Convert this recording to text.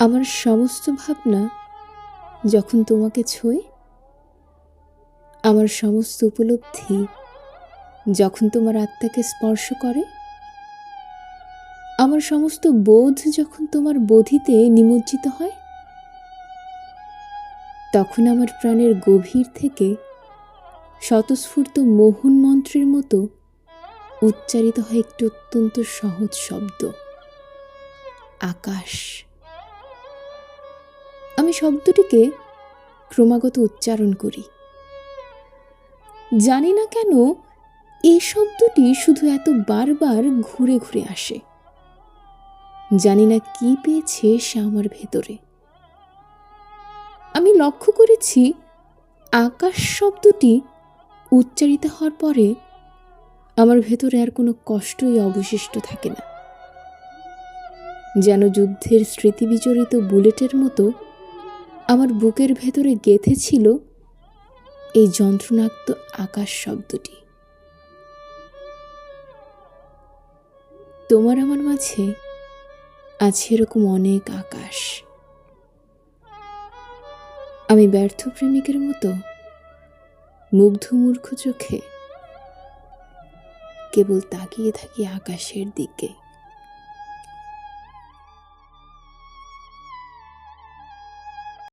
আমার সমস্ত ভাবনা যখন তোমাকে ছোঁয় আমার সমস্ত উপলব্ধি যখন তোমার আত্মাকে স্পর্শ করে, আমার সমস্ত বোধ যখন তোমার বোধিতে নিমজ্জিত হয়, তখন আমার প্রাণের গভীর থেকে স্বতঃস্ফূর্ত মোহন মন্ত্রের মতো উচ্চারিত হয় একটি অত্যন্ত সহজ শব্দ, আকাশ। আমি শব্দটিকে ক্রমাগত উচ্চারণ করি। জানি না কেন এই শব্দটি শুধু এত বারবার ঘুরে ঘুরে আসে। জানি না কি পেয়েছে সে আমার ভেতরে। আমি লক্ষ্য করেছি, আকাশ শব্দটি উচ্চারিত হওয়ার পরে আমার ভেতরে আর কোনো কষ্টই অবশিষ্ট থাকে না। যেন যুদ্ধের স্মৃতিবিজড়িত বুলেটের মতো আমার বুকের ভেতরে গেঁথে ছিল এই যন্ত্রণাক্ত আকাশ শব্দটি। তোমার আমার মাঝে আছে এরকম অনেক আকাশ। আমি ব্যর্থ প্রেমিকের মতো মুগ্ধ মূর্খ চোখে কেবল তাকিয়ে থাকি আকাশের দিকে।